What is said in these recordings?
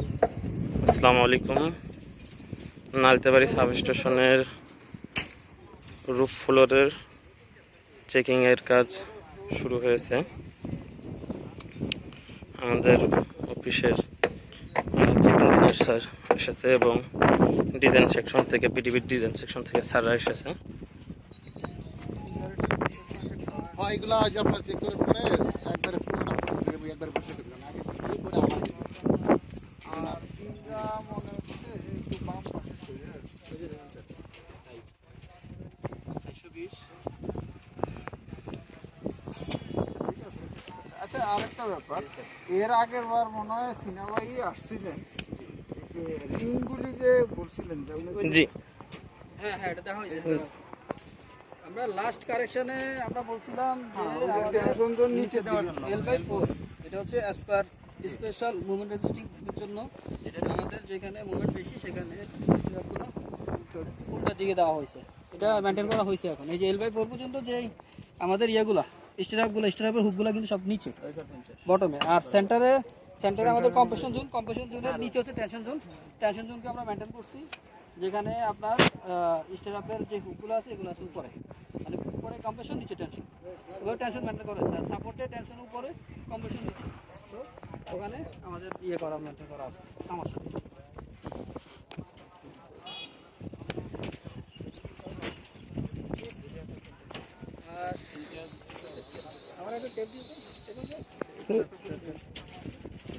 আসসালামু আলাইকুম। নালতেবাড়ি সাব স্টেশনের রুফ ফ্লোরের চেকিংয়ের কাজ শুরু হয়েছে। আমাদের অফিসের ইঞ্জিনিয়ার স্যার এসেছে এবং ডিজাইন সেকশন থেকে, পিডিবির ডিজাইন সেকশন থেকে স্যাররা এসেছে। হয়, এগুলো আজ আপনার চেক করে পরে একবারে পুরোটা একবারে বসে করবেন আগে চেক করে আমার আর তিনটা মনে হচ্ছে একটু বাম পাশে আচ্ছা আরেকটা ব্যাপার। এর আগের বার মনে হয় সিনেমাই আসছিলেন। যে রিংগুলি যে বলছিলেন জি। হ্যাঁ হ্যাঁ এটা দেখা হয়েছে। আমরা লাস্ট কারেকশনে আমরা বলছিলাম হ্যাঁ, নিচে দেওয়ার জন্য। এল বাই ফোর এটা হচ্ছে as per special movement resisting জন্য। আমাদের যেখানে মুভমেন্ট বেশি সেখানে উল্টা দিকে দেওয়া হয়েছে। এটা মেনটেন করা হয়েছে এখন। এই যে এল বাই ফোর পর্যন্ত যে আমাদের ইয়েগুলা স্টিরাপগুলো স্টিরাপের হুকগুলো কিন্তু সব নিচে বটমে আর সেন্টারে সেন্টারে আমাদের কম্প্রেশন জোন কম্প্রেশন জোনের নিচে হচ্ছে টেনশন জোন টেনশন জোনকে আমরা মেনটেন করছি যেখানে আপনার স্টেরাপের যে হুকগুলো আছে এগুলো আছে উপরে। মানে উপরে কম্প্রেশন নিচে টেনশন ওগুলো টেনশন মেনটেন করা আছে সাপোর্টে টেনশন উপরে কম্প্রেশন নিচে। তো ওখানে আমাদের ইয়ে করা মেনটেন করা আছে। সমস্যা নেই। আর আমার একটা টেপ দিতে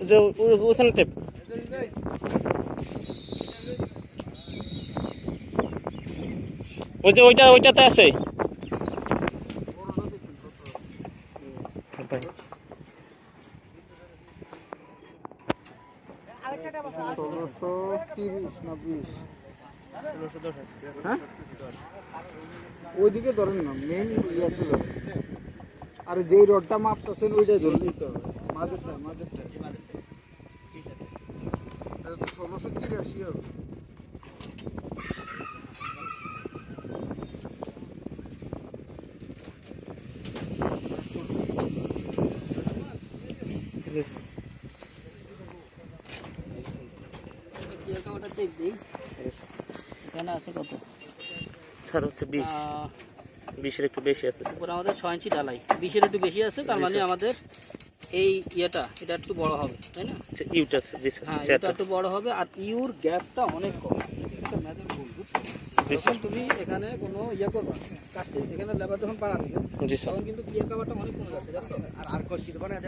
যে ওখানে টেপ। ওই যে ওইটা ওইটাতে আছে। ষোলোশো তিরিশ না বিশ? হ্যাঁ? ওইদিকে ধরেন না মেইন ইয়াতে ধরেন। আর যেই রডটা মাপতেছেন ওইটাই ধরে নিতে হবে। মাঝেরটা মাঝেরটা। ষোলোশো তিরাশি হবে। ওটা চেক দিই এখানে আছে কত? স্যার হচ্ছে বিশ। বিশের একটু বেশি আছে উপরে আমাদের ছয় ইঞ্চি ঢালাই। বিশের একটু বেশি আছে তার মানে আমাদের এই ইয়েটা এটা একটু বড় হবে তাই না? আচ্ছা, ইউটা আছে জি স্যার হ্যাঁ এটা একটু বড় হবে আর ইউর গ্যাপটা অনেক কম। এটা মেজর ভুল যখন তুমি এখানে কোনো ইয়ে করবা কাজটি এখানে লেবার যখন পাড়া দিবে জি স্যার তখন কিন্তু ইয়ে কাভারটা অনেক কমে যাচ্ছে জানো? আর আর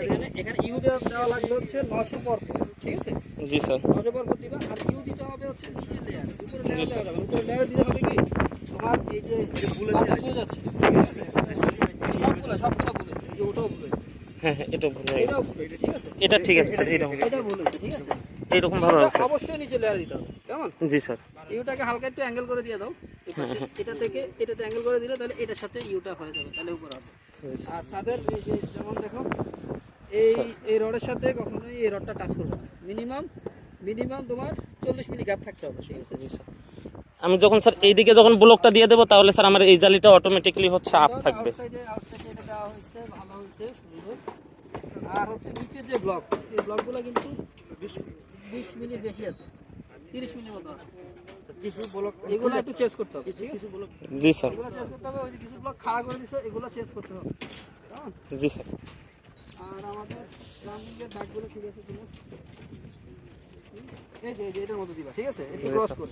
এখানে এখানে ইউ দেওয়া দেওয়া লাগবে হচ্ছে নশো পর ঠিক আছে? জি স্যার নশো পর দিবা আর ইউ হবে হচ্ছে নিচে লেয়ার উপরে লেয়ার দেওয়া যাবে উপরে লেয়ার দিতে হবে কি? তোমার এই যে যাচ্ছে। সবগুলো সবগুলো এই ওটাও হ্যাঁ হ্যাঁ এটা ভুল হয়ে গেছে। এটা ঠিক আছে স্যার এটা ভুল হয়েছে ঠিক আছে? হবে অবশ্যই নিচে লেয়ার দিতে হবে কেমন? জি স্যার। ইউটাকে হালকা একটু অ্যাঙ্গেল করে দিয়ে দাও। এটা থেকে এটাতে অ্যাঙ্গেল করে দিলে তাহলে এটার সাথে ইউটা হয়ে যাবে তাহলে উপর হবে। জি আর তাদের এই যে যেমন দেখো এই এই রডের সাথে কখনোই এই রডটা টাচ করবে না। মিনিমাম মিনিমাম তোমার চল্লিশ মিলি গ্যাপ থাকতে হবে ঠিক আছে? জি স্যার। আমি যখন স্যার এইদিকে যখন ব্লকটা দিয়ে দেবো তাহলে স্যার আমার এই জালিটা অটোমেটিকলি হচ্ছে আপ থাকবে। আর হচ্ছে নিচে যে ব্লক এই ব্লকগুলো কিন্তু বিশ মিনিট। বেশি আছে তিরিশ মিনিট মতো আছে। কিছু ব্লক এগুলো একটু চেঞ্জ করতে হবে জি স্যার। এগুলো চেঞ্জ করতে হবে ওই যে কিছু ব্লক খাড়া করে দিছে এগুলো চেঞ্জ করতে হবে কেমন? জি স্যার। আর আমাদের দাগগুলো ঠিক আছে কিনা এই যে এটার মতো দিবা ঠিক আছে? একটু ক্রস করে।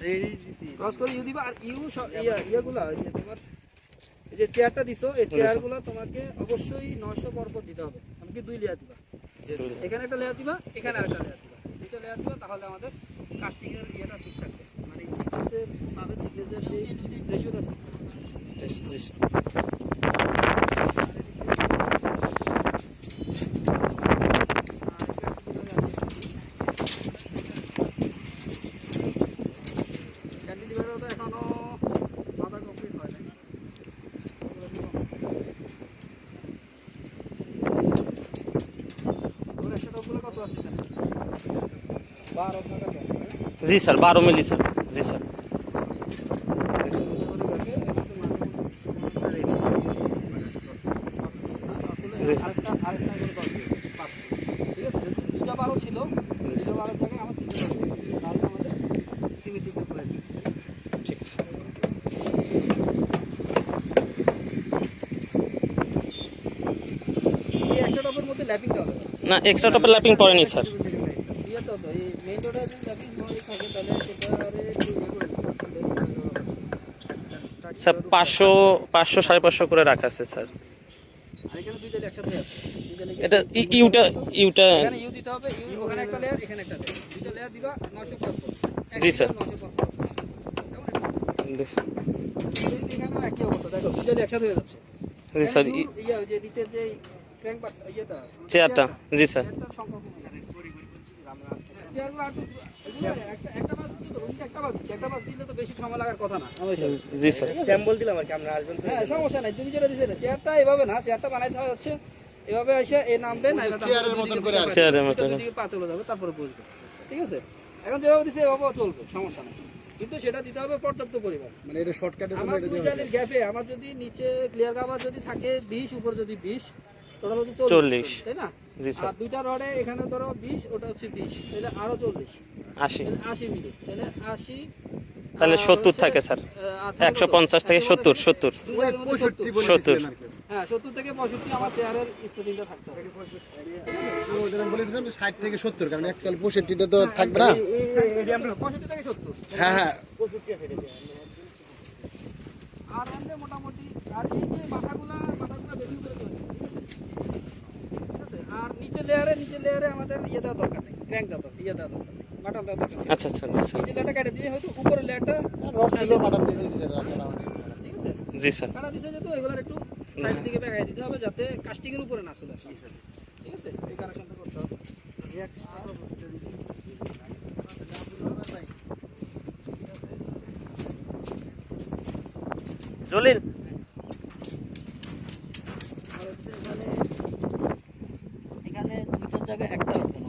ক্রস করে ইউ দিবা আর ইউ ইয়া ইয়াগুলো যে তোমার এই যে চেয়ারটা দিছো এই চেয়ারগুলো তোমাকে অবশ্যই নশো পরপর দিতে হবে। আমাকে দুই লেয়ার দিবা। এখানে একটা লেয়ার দিবা এখানে আরেকটা লেয়ার দিবা। দুইটা লেয়ার দিবা তাহলে আমাদের কাস্টিংয়ের ইয়েটা ঠিক থাকবে। মানে থিকনেসের সাবের থিকনেসের যে রেশিওটা ঠিক জি জি স্যার বারো মিলি স্যার জি স্যার। না একশো টপের ল্যাপিং পড়েনি স্যার। স্যার পাঁচশো পাঁচশো সাড়ে পাঁচশো করে রাখা আছে স্যার। আর এখানে দুইটা একসাথে আছে এটা ইউটা ইউটা এখানে ইউ দিতে হবে ইউ একটা লেয়ার এখানে একটা লেয়ার দুটো লেয়ার দিবা 955 জি, স্যার। 955 একই অবস্থা দেখো দুটো লেয়ার একসাথে হয়ে যাচ্ছে। জি স্যার চেয়ারটা। জি স্যার। জি স্যার। স্যাম্পল দিলাম আর কি আমরা আসবেন হ্যাঁ সমস্যা নাই তুমি যেটা দিছিলে চেয়ারটা এভাবে না চেয়ারটা বানাইতে হচ্ছে এভাবে এসে এ নামবে না চেয়ারের মতন করে চেয়ারের মতন। পা চলে যাবে তারপরে বসবে ঠিক আছে? এখন যেভাবে দিছে এভাবে চলবে সমস্যা নাই। কিন্তু সেটা দিতে হবে পর্যাপ্ত পরিমাণ। মানে এটা আমার দুই দেওয়া গ্যাপে আমার যদি নিচে ক্লিয়ার কাভার যদি থাকে বিশ উপর যদি বিশ টোটাল হচ্ছে চল্লিশ। চল্লিশ। তাই না? জি স্যার। আর দুইটা রডে এখানে ধরো বিশ ওটা হচ্ছে বিশ তাহলে আরও চল্লিশ। আশি। তাহলে আশি মিনিট তাহলে আশি তাহলে আর 70 থাকে স্যার। আহ, আর থাকে একশো কত? পঞ্চাশ থেকে একশো সত্তর পঞ্চাশ সত্তর দুই জায়গার মধ্যে পঁয়ষট্টি বলে সত্তর। দিয়েছিলেন আর কি। হ্যাঁ সত্তর থেকে পঁয়ষট্টি আমার চেয়ারের স্পেসিংটা থাকতে হবে। আমি বলে দিলাম যে ষাট থেকে সত্তর কারণ অ্যাকচুয়াল পঁয়ষট্টিটা তো থাকবে না। পঁয়ষট্টি থেকে সত্তর। হ্যাঁ হ্যাঁ। আর এমনি মোটামুটি আর এই যে মাথাগুলা মাথাগুলা বেশি করে চলে ঠিক আছে আর নিচে লেয়ারে নিচে লেয়ারে আমাদের ইয়ে দেওয়া দরকার নেই ক্র্যাঙ্ক দেওয়া দরকার ইয়ে দেওয়া দরকার নেই বাটাম দেওয়া দরকার ছিল। আচ্ছা আচ্ছা নিচে লেয়ারটা কেটে দিয়ে হয়তো উপরের লেয়ারটা রড ছিল ম্যাডাম দিয়ে দিয়েছে ঠিক আছে? জি স্যার কাটা দিছে যেহেতু এগুলোর একটু সাইড দিকে বেগাই দিতে হবে যাতে কাস্টিং এর উপরে না চলে আসে। ঠিক আছে? এই কানেকশনটা করতে হবে। জলিল আর হচ্ছে এখানে এখানে দুইটার জায়গায় একটা রাখতে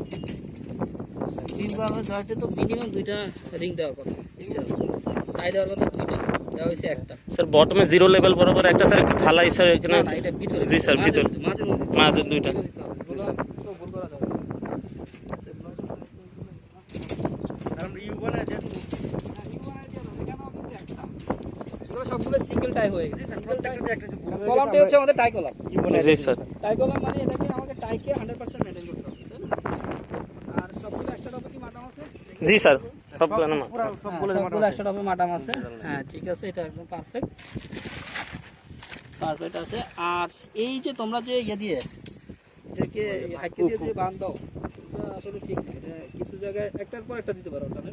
হবে তিন তো মিনিমাম দুইটা রিং দেওয়ার কথা টাই দেওয়ার কথা দুইটা দেওয়া হয়েছে একটা। স্যার বটমে জিরো লেভেল বরাবর একটা স্যার একটু খালাই স্যার এখানে জি স্যার ভিতর। মাঝের দুইটা। জি, স্যার। সবগুলো সিঙ্গেল টাই হয়ে গেছে। সিঙ্গেল টাই কলামটা হচ্ছে আমাদের টাই কলাম জি স্যার টাই কলাম মানে এটাকে আমাকে টাইকে হান্ড্রেড পার্সেন্ট মেনটেন করতে হবে তাই না আর সবগুলো একটা টপে কি মাটাম আছে জি স্যার হ্যাঁ, সবগুলো একশো আছে। হ্যাঁ ঠিক আছে এটা একদম পারফেক্ট পারফেক্ট আছে। আর এই যে তোমরা যে ইয়ে দিয়ে হাইকে দিয়ে যে বান দাও আসলে ঠিক না। এটা কিছু জায়গায় একটার পর একটা দিতে পারো বাঁধ।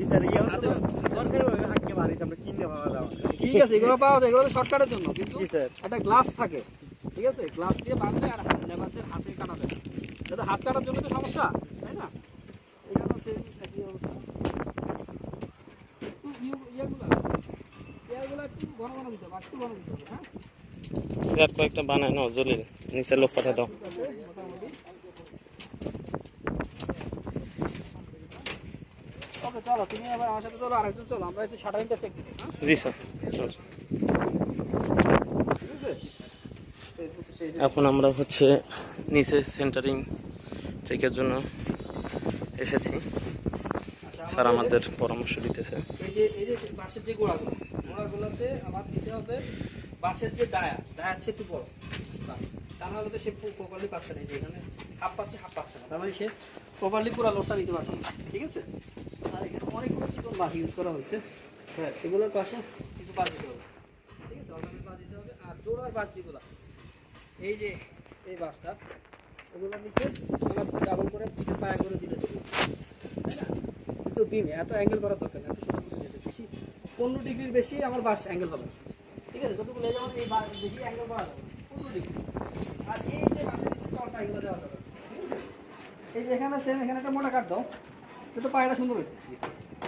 ঠিক আছে এগুলো পাওয়া যায় এগুলো শর্টকাটের জন্য কিন্তু একটা গ্লাস থাকে ঠিক আছে? গ্লাস দিয়ে বাঁধলে আর লেবারদের হাতে কাটা যায়। যাতে হাত কাটার জন্য তো সমস্যা তাই না এখানেও same একই অবস্থা একটু ইয়ে- ইয়েগুলা ইয়াগুলা একটু ঘন ঘন দিতে হবে আর একটু ঘন দিতে হবে হ্যাঁ স্যার কয়েকটা বানায় নাও জলিল। নিচে লোক পাঠা দাও। জি স্যার। এখন আমরা হচ্ছে নিচে সেন্টারিং চেকের জন্য এসেছি। স্যার আমাদের পরামর্শ দিতেছে। এই যে এই যে বাঁশের যে গোড়াগুলো গোড়াগুলোতে আমার দিতে হবে বাঁশের যে ডায়া ডায়া হচ্ছে একটু বড়। বাস। তার নাহলে তো সে প্রপারলি পাচ্ছে না এখানে হাফ পাচ্ছে হাফ পাচ্ছে না। তার মানে সে প্রপারলি পুরো লোডটা নিতে পারছে না, ঠিক আছে? আর এখানে অনেকগুলো চিকন বাঁশ ইউজ করা হয়েছে। হ্যাঁ এগুলোর পাশে কিছু বাঁশ দিতে হবে, ঠিক আছে? অর্গানিক বাঁশ দিতে হবে, আর জোড়ার বাঁশ যেগুলো, এই যে এই বাঁশটা ওগুলো নিচে আমার ডাবল করে পায়া করে দিলে তাই না? একটু বিমে এত অ্যাঙ্গেল করার দরকার নেই একটু পনেরো ডিগ্রির বেশি আমার বাস অ্যাঙ্গেল হবে। ঠিক আছে? যতটুকু লেগে আমার এই বা- বেশি অ্যাঙ্গেল করা যাবে পনেরো ডিগ্রি। আর এই যে বাসের নিচে চলটা এগুলো দেওয়া যাবে ঠিক আছে? এই যে এখানে সেম এখানে একটা মোটা কাট দাও কিন্তু পায়টা সুন্দর হয়েছে।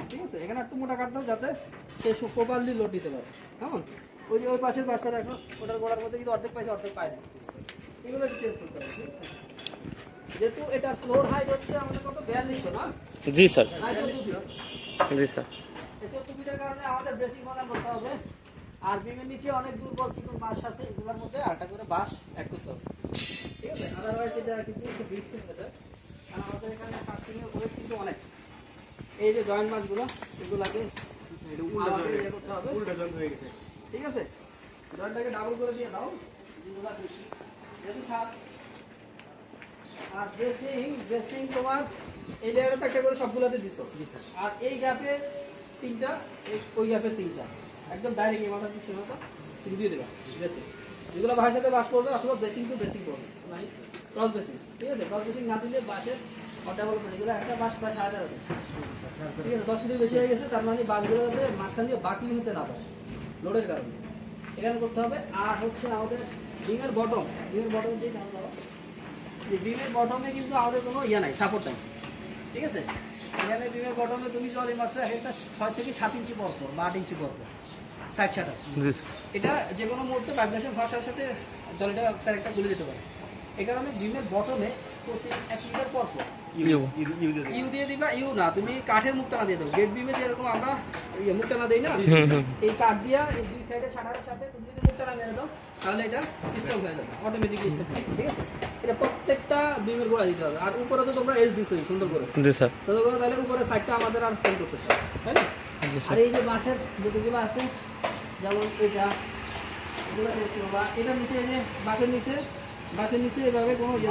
ঠিক আছে? এখানে একটু মোটা কাট দাও যাতে সে প্রপারলি লোড দিতে পারে। কেমন? ওই যে ওই পাশের বাসটা দেখো ওটার গোড়ার মধ্যে কিন্তু অর্ধেক পাইছে অর্ধেক পায় না এগুলো একটু চেঞ্জ করতে হবে? যেহেতু এটা ফ্লোর হাইট হচ্ছে আমাদের কত? বিয়াল্লিশশো না? জি স্যার। জি স্যার। এই চতুর্থীটার কারণে আমাদের ড্রেসিং প্রদান করতে হবে। আর বিমের নিচে অনেক দুর্বল চিকন বাঁশ আছে এগুলোর মধ্যে আটা করে বাঁশ অ্যাড করতে হবে। ঠিক আছে? আদারওয়াইজ এটা কিন্তু একটু বিগ আর আমাদের এখানে কাস্টিংয়ের ওয়েট কিন্তু অনেক। এই যে জয়েন্ট মাছগুলো এগুলোকে আমাদের ইয়ে ঠিক আছে? জয়েন্টটাকে ডাবল করে দিয়ে দাও। যেগুলো বেশি। যেহেতু সাত। আর ড্রেসিং ড্রেসিং তোমার এই লেয়ারে একটা করে সবগুলোতে দিছো। আর এই গ্যাপে তিনটা ওই গ্যাপে তিনটা। একদম ডাইরেক্ট এই মাথা দিয়ে মতো তুমি দিয়ে দেবা ড্রেসিং যেগুলো বাসের সাথে বাস করবে, অথবা বেসিং টু বেসিং করবে মানে ক্রস বেসিং ঠিক আছে? ক্রস বেসিং না দিলে বাসের ডেভেলপমেন্ট এগুলো একটা বাস প্রায় সাড়ে ঠিক আছে? দশ মিনিট বেশি হয়ে গেছে, তার মানে বাসগুলো মাঝখান দিয়ে বাকি হতে না পারে লোডের কারণে। এখানে করতে হবে, আর হচ্ছে আমাদের রিংয়ের বটম রিংয়ের বটম দিয়ে জানা বটমে কিন্তু আমাদের কোনো ইয়ে নাই সাপোর্ট নাই, ঠিক আছে? এখানে বিমের বটমে তুমি চল মারছো এক একটা ছয় থেকে সাত ইঞ্চি পর পর বা আট ইঞ্চি পর পর সাইড সাটা এটা যে কোনো মুহূর্তে ভাইব্রেশন ভাষার সাথে জলটা একটা গুলে যেতে পারে। এ কারণে বিমের বটমে প্রতি এক লিটার পর পর ইউ। ইউ। দিয়ে দিবা। ইউ না তুমি কাঠের মুখটা দিয়ে দেবো গেট বিমে যেরকম আমরা ইয়ে মুখটা দেই না? হুম হুম এই কাঠ দিয়া এই দুই সাইডে শাটারের সাথে তুমি যদি মুখটা মেরে দাও তাহলে এটা স্টপ হয়ে যাবে অটোমেটিকলি স্টপ হয়ে ঠিক আছে? এটা প্রত্যেকটা বিমের গোড়া দিতে হবে। আর উপরে তো তোমরা এস দিছোই সুন্দর করে। জি স্যার। সুন্দর করে তাহলে উপরে সাইডটা আমাদের আর ফেল করতেছে তাই না? আর এই যে বাঁশের যেগুলো আছে যেমন এটা এগুলো নিচে বাঁশের নিচে বাঁশের নিচে এভাবে কোনো ইয়ে।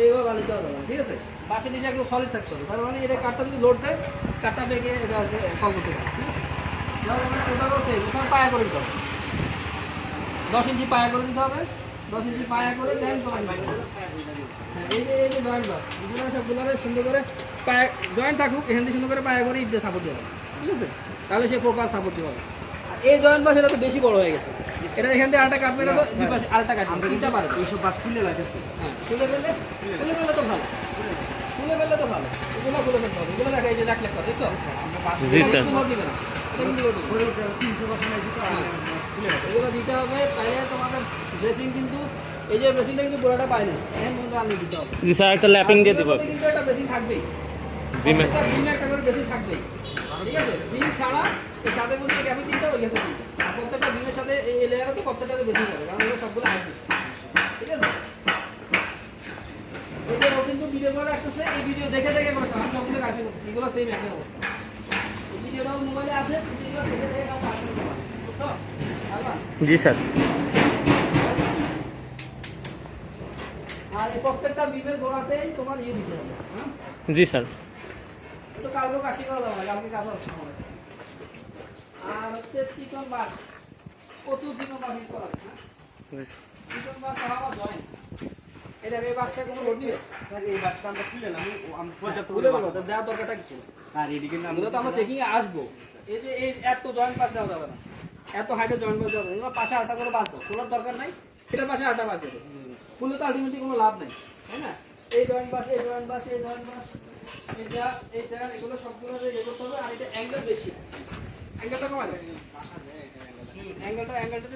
এইভাবে ঠিক আছে? তার মানে এটা এটা ঠিক আছে? পায়া করে দিতে হবে। দশ ইঞ্চি পায়া করে দিতে হবে। দশ ইঞ্চি পায়া করে দেন হ্যাঁ এই যে জয়েন্ট সুন্দর করে পায়া জয়েন্ট থাকুক, এখান থেকে সুন্দর করে পায়া করে ইট সাপোর্ট দিয়ে ঠিক আছে? তাহলে সে প্রপার সাপোর্ট দিয়ে এই জয়েন্ট বাস এটা তো বেশি বড় হয়ে গেছে। এটা এখান থেকে আলটা কাটবে না তো দুই পাশে আলটা কাটবে তিনটা পারে। এইসব বাস খুলে লাগে হ্যাঁ খুলে ফেললে খুলে ফেললে তো ভালো। খুলে ফেললে তো ভালো। এগুলো খুলে ফেলতে হবে। এগুলো দেখা এই যে লাখ লাখ করে দেখছ জি স্যার। হ্যাঁ। এগুলো দিতে হবে তাইলে তোমাদের ড্রেসিং কিন্তু এই যে ড্রেসিংটা কিন্তু পুরোটা পাইনি এখন কিন্তু আমি দিতে হবে। জি স্যার একটা ল্যাপিং দিয়ে দিব। কিন্তু একটা বেসিং থাকবেই। একটা করে থাকবেই। ঠিক আছে বিম ছাড়া এই ছাদের মধ্যে গ্যাপে তিনটা ওই গ্যাপে তিনটা আর প্রত্যেকটা বিমের সাথে এই লেয়ারে তো প্রত্যেকটাতে বেসিং যাবে কারণ এগুলো সবগুলো ঠিক আছে? ও কিন্তু ভিডিও করে রাখতেছে এই ভিডিও দেখে দেখে করছে আমি সবগুলো কাছে করছি এগুলো সেম একই অবস্থা। এই ভিডিওটাও মোবাইলে আছে দেখে দেখে কাজ করতে বুঝছ? জি স্যার। আর এই প্রত্যেকটা বিমের গোড়াতেই তোমার ইয়ে দিতে হবে হ্যাঁ? জি স্যার। তো কালকে কালকে কাজ হচ্ছে আর হচ্ছে চিকন প্রচুর চিকন বাস ইউজ করা হচ্ছে, চিকন আমার জয়েন্ট এটা এই বাসটা কোনো লোড দিবে এই বাসটা আমরা খুলে না আমি পর্যাপ্ত দরকারটা কিছু আর এদিকে না এগুলো তো আমরা চেকিং এ আসব। এই যে এই এত জয়েন্ট বাস দেওয়া যাবে না। এত হাইটে জয়েন্ট বাস দেওয়া যাবে না। পাশে আটটা করে বাঁধবো। তোলার দরকার নাই। এটার পাশে আটটা বাস দেবে ফুলে তো আলটিমেটলি কোনো লাভ নেই তাই না? এই জয়েন্ট বাস এই জয়েন্ট বাস এই জয়েন্ট বাস ইয়ে বেশি। অ্যাঙ্গেলটা কমা অ্যাঙ্গেলটা অ্যাঙ্গেলটা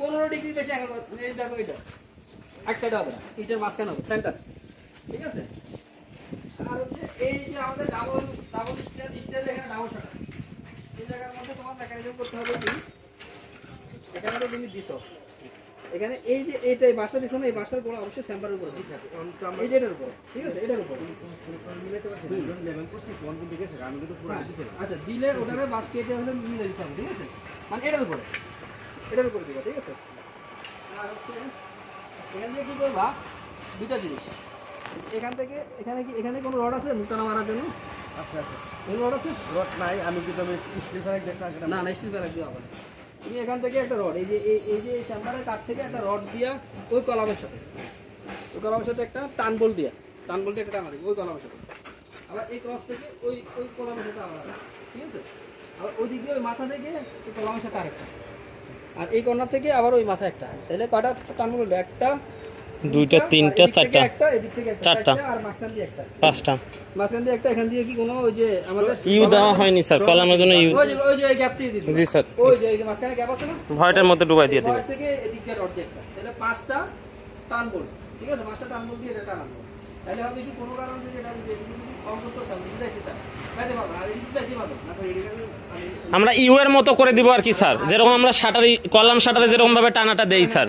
পনেরো ডিগ্রি বেশি অ্যাঙ্গেল এই দেখো এক সাইড হবে না। মাঝখানে হবে সেন্টার ঠিক আছে? আর হচ্ছে এই যে আমাদের ডাবল ডাবল স্টেয়ার স্টেয়ার এখানে ডাবল শাটার এই জায়গার মধ্যে তোমার মেকানিজম করতে হবে তুমি দিছো। এখানে এই যে এইটাই বাসা দিছো না এই বাসার গোড়া অবশ্যই চেম্বারের উপরে দিতে হবে। এই যে এটার উপরে ঠিক আছে এটার উপরে। আচ্ছা দিলে ওটারে বাস কেটে হলে মিলে দিতে হবে ঠিক আছে? মানে এটার উপরে এটার উপরে দিবা ঠিক আছে? আর হচ্ছে এখান থেকে কি করবা? দুইটা জিনিস। এখান থেকে এখানে কি এখানে কোনো রড আছে মুক্তানা মারার জন্য? আচ্ছা আচ্ছা কোনো রড আছে? রড নাই আমি কিন্তু আমি স্লিপার দেখতে না না স্টিল হবে না। তুমি এখান থেকে একটা রড এই যে এই যে এই চেম্বারের কাঠ থেকে একটা রড দিয়া ওই কলামের সাথে, ওই কলামের সাথে একটা টান বল দিয়া, টান দিয়ে একটা টানা দিবে ওই কলামের সাথে। আবার এই ক্রস থেকে ওই ওই কলামের সাথে আলাদা ঠিক আছে? আবার ওই দিক দিয়ে ওই মাথা থেকে ওই কলামের সাথে আরেকটা। আর এই কর্নার থেকে আবার ওই মাথা একটা। তাহলে কটা টান বল একটা দুইটা, তিনটা, চারটা। চারটা। পাঁচটা। মাঝখান দিয়ে একটা এখান দিয়ে কি কোনো ওই যে আমাদের ইউ দেওয়া হয়নি স্যার কলামের জন্য ইউ ওই যে ওই যে গ্যাপ দিয়ে জি স্যার। ওই যে মাঝখানে গ্যাপ আছে না? ভয়টার মধ্যে ডুবাই দিয়ে দিবে। থেকে এদিক দিয়ে রড দিয়ে তাহলে পাঁচটা টান বল। ঠিক আছে? পাঁচটা টান বল দিয়ে এটা টানাবো তাহলে হবে কি কোনো কারণে যদি এটা কম করতে চাও যদি যাইতে চাও যাইতে পারব না, আর এদিকে যাইতে পারব না। না তো এদিকে আমি- আমি- আমরা ইউ এর মতো করে দিব আর কি স্যার। যেরকম আমরা শাটারি কলাম শাটারে যেরকম ভাবে টানাটা দেই স্যার।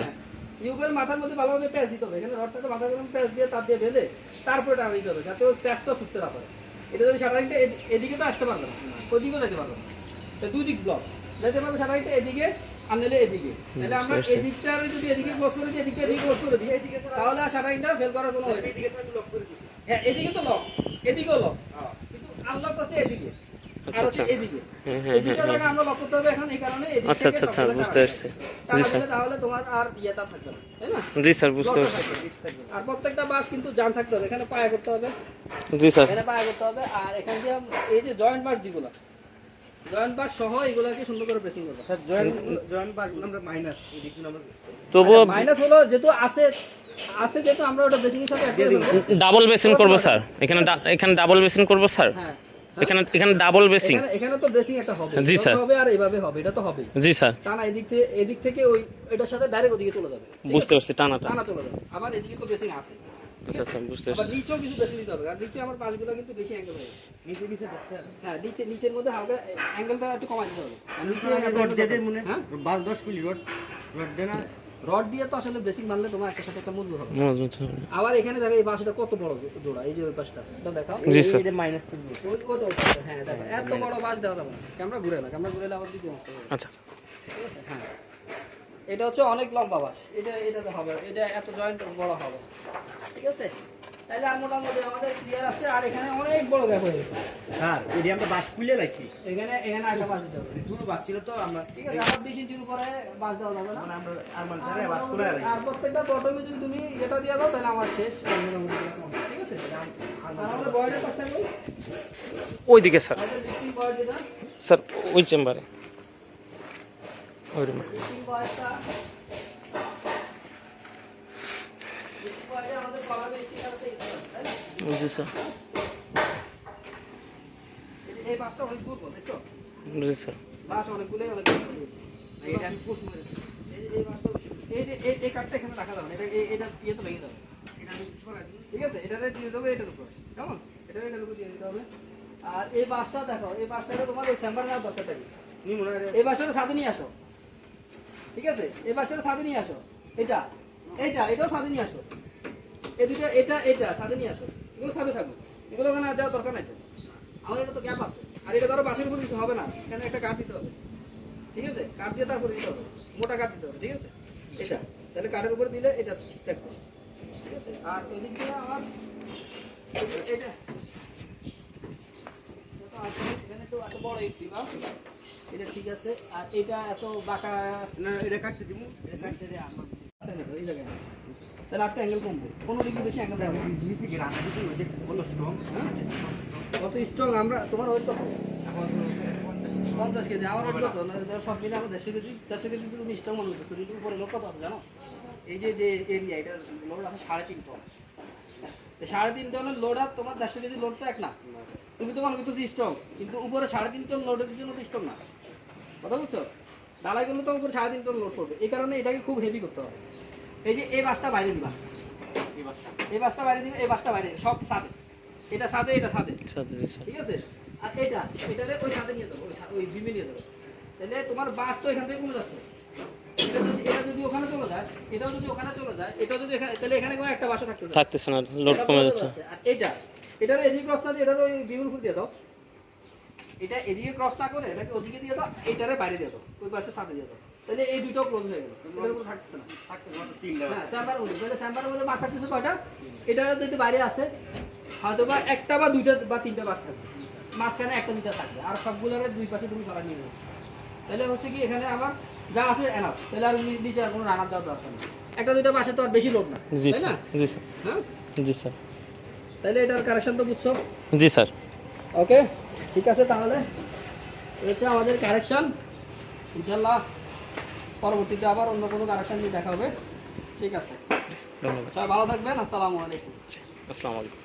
ইউকের মাথার মধ্যে ভালোভাবে প্যাচ দিতে হবে। এখানে রডটাকে মাথা গরম প্যাচ দিয়ে তার দিয়ে বেঁধে তারপরে টানা দিতে হবে যাতে ওই প্যাচটা ছুটতে না পারে। এটা যদি সাটারিংটা এদিকে তো আসতে পারবে না ওইদিকেও যেতে পারবে না। তো দুই দিক ব্লক যেতে পারবে সাটারিংটা এদিকে আর নাহলে এদিকে। তাহলে আমরা এদিকটা যদি এদিকে ক্লোজ করে দিই এদিকটা এদিকে ক্লোজ করে দিই তাহলে আর শাটারিংটা ফেল করার কোনো হয় হ্যাঁ এদিকে তো লক এদিকেও লক কিন্তু আনলক হচ্ছে এদিকে। আচ্ছা, আচ্ছা। এদিকে। হ্যাঁ, হ্যাঁ, হ্যাঁ, জায়গা আমরা লক করতে হবে এখন এই কারণে এদিক আচ্ছা, আচ্ছা, আচ্ছা, বুঝতে পারছি। জি, স্যার। তাহলে তোমার আর ইয়েটা থাকবে না জি স্যার বুঝতে পারছি। আর প্রত্যেকটা বাস কিন্তু জাম থাকতে হবে এখানে পায়া করতে হবে। জি স্যার। এখানে পায়া করতে হবে আর এখান দিয়ে এই যে জয়েন্ট বার যেগুলো জয়েন্ট বার সহ এগুলোকে সুন্দর করে প্রেসিং করবে। তবুও মাইনাস হলো যেহেতু আছে আছে যেহেতু আমরা ওটা বেসিং এর সাথে। ডাবল বেসিন করব স্যার। এখানে এখানে ডাবল বেসিন করব স্যার? হ্যাঁ। এখানে এখানে ডাবল বেসিং এখানে এখানে তো বেসিং একটা হবে। জি, স্যার। হবে আর এইভাবে হবে এটা তো হবেই। জি স্যার। টানা এদিক থেকে এদিক থেকে ওই এটার সাথে ডাইরেক্ট ওদিকে চলে যাবে। বুঝতে পারছি টানাটা। টানা চলে যাবে। আবার এদিকে তো বেসিং আছে। আচ্ছা আচ্ছা বুঝতে আবার নিচেও কিছু বেসিং দিতে হবে। আর নিচে আমার পাশগুলো কিন্তু বেশি অ্যাঙ্গেল হয়ে গেছে। নিচে নিচে হ্যাঁ নিচে নিচের মধ্যে হালকা অ্যাঙ্গেলটা একটু কমাই দিতে হবে। আর নিচে হ্যাঁ? দশ মিলি রোড রোড দেনা রড দিয়ে তো আসলে বেসিক মানলে তোমার একটা সাথে একটা মজবুত হবে। মজবুত হবে। আবার এখানে দেখো এই বাসটা কত বড় জোড়া এই যে ওই পাশটা দেখাও। জি স্যার মাইনাস ওই ওটা ওটা, হ্যাঁ দেখো এত বড় বাস দেওয়া যাবে না। ক্যামেরা ঘুরে না ক্যামেরা ঘুরে আবার দিতে নষ্ট হবে আচ্ছা। ঠিক আছে? হ্যাঁ। এটা হচ্ছে অনেক লম্বা বাস। এটা এটাতে হবে এটা এত জয়েন্ট বড় হবে। ঠিক আছে? তাহলে আর মোটামুটি আমাদের ক্লিয়ার আছে। আর এখানে অনেক বড় গ্যাপ হয়ে গেছে। স্যার এটি আমরা বাস খুলে রাখি। এখানে এখানে একটা বাস দিতে হবে। শুরু বাস ছিল তো আমরা ঠিক আছে আমার বিশ ইঞ্চির উপরে বাস দেওয়া যাবে না। মানে আমরা আর মানে আর বাস খুলে রাখি। আর প্রত্যেকটা বটমে যদি তুমি এটা দিয়ে দাও তাহলে আমার শেষ ঠিক আছে? আর আমাদের বয়ের পাশটা ওইদিকে স্যার। স্যার ওই চেম্বারে ওই রুমে লিফটিং বয়েরটা লিফটিং বয়েরে আমাদের কলামে স্টিকার আছে বাসটা বাসটা এটা এটা এটা এটা হবে। আর এই বাসটা দেখো এই বাসটাকে তোমার ওই চেম্বার নেওয়ার দরকার নেই এই বাসটাকে সাথে নিয়ে আসো। ঠিক আছে? এই বাসটাকে সাথে নিয়ে আসো। এটা এইটা এটাও সাথে নিয়ে আসো। এই দুটো এটা এটা সাথে নিয়ে আসো। এগুলো সাথে থাকুক। এগুলো ওখানে আর দেওয়ার দরকার নাই তো। আমার এটা তো গ্যাপ আছে। আর এটা ধরো বাসের উপর কিছু হবে না। এখানে একটা কাঠ দিতে হবে। ঠিক আছে? কাঠ দিয়ে তারপরে দিতে হবে। মোটা কাঠ দিতে হবে ঠিক আছে? এটা তাহলে কাঠের উপরে দিলে এটা ঠিকঠাক হবে। ঠিক আছে? আর এদিক দিয়ে আমার এটা- এটা ঠিক আছে। আর এটা এত বাঁকা না এটা কাটতে দিব। কাটতে দিয়ে আমরা। এই জায়গায়। তাহলে একটা অ্যাঙ্গেল কমবে কোনো ডিগ্রি বেশি অ্যাঙ্গেল যাবে? কত স্ট্রং আমরা তোমার ওয়েট পঞ্চাশ কেজি আমার ওয়েট কত? না, সব মিলে আমার দেড়শো কেজি দেড়শো কেজি তুমি স্ট্রং মনে করতেছো কিন্তু উপরে লোক কত জানো? এই যে যে এরিয়া এটা লোড আছে সাড়ে তিন টন সাড়ে তিন টনের লোড আর তোমার দেড়শো কেজি লোড তো এক না। তুমি তো মনে করতেছো স্ট্রং কিন্তু উপরে সাড়ে তিন টন লোডের জন্য তো স্ট্রং না। কথা বুঝছ ডালাই করলে তো উপরে সাড়ে তিন টন লোড করবে এই কারণে এটাকে খুব হেভি করতে হবে। এই যে এই বাসটা বাইরে দিবা। এই বাসটা? বাইরে দিবে এই বাসটা বাইরে সব সাথে এটা সাথে এটা সাথে সাথে ঠিক আছে? আর এটা এটারে ওই সাথে নিয়ে যাব ওই বিমে নিয়ে যাব তাহলে তোমার বাস তো এখান থেকে কমে যাচ্ছে। এটা যদি এটা যদি ওখানে চলে যায় এটাও যদি ওখানে চলে যায় এটাও যদি এখানে তাহলে এখানে কোনো একটা বাসা থাকতে থাকতেছে না লোড কমে যাচ্ছে। আর এটা এটার এদিকে ক্রস না এটার ওই দিয়ে দাও। এটা এদিকে ক্রস না করে এটাকে ওদিকে দিয়ে দাও এটারে বাইরে দিয়ে দাও ওই পাশের সাথে দিয়ে দাও। তাহলে এই দুটো ক্লোজ হয়ে গেল। এটার উপর থাকতেছে না। হ্যাঁ চেম্বার মধ্যে তাহলে মধ্যে থাকতেছে কয়টা? এটা যদি বাইরে আসে হয়তো বা একটা বা দুইটা বা তিনটা বাস থাকবে। মাঝখানে একটা দুইটা থাকবে। আর সবগুলোর দুই পাশে তুমি সরাই নিয়ে যাচ্ছ তাহলে হচ্ছে কি এখানে আমার যা আছে এনাফ তাহলে আর নিচে আর কোনো রানার যাওয়ার দরকার নেই। একটা দুইটা বাসে তো আর বেশি লোড না জি তাই না? স্যার জি স্যার। হ্যাঁ? জি স্যার। তাহলে এটার কারেকশন তো বুঝছ? জি স্যার। ওকে ঠিক আছে তাহলে। হচ্ছে আমাদের কারেকশন ইনশাল্লাহ পরবর্তীতে আবার অন্য কোনো কারেকশন নিয়ে দেখা হবে। ঠিক আছে। ধন্যবাদ। সবাই ভালো থাকবেন। আসসালামু আলাইকুম। আসসালামু আলাইকুম।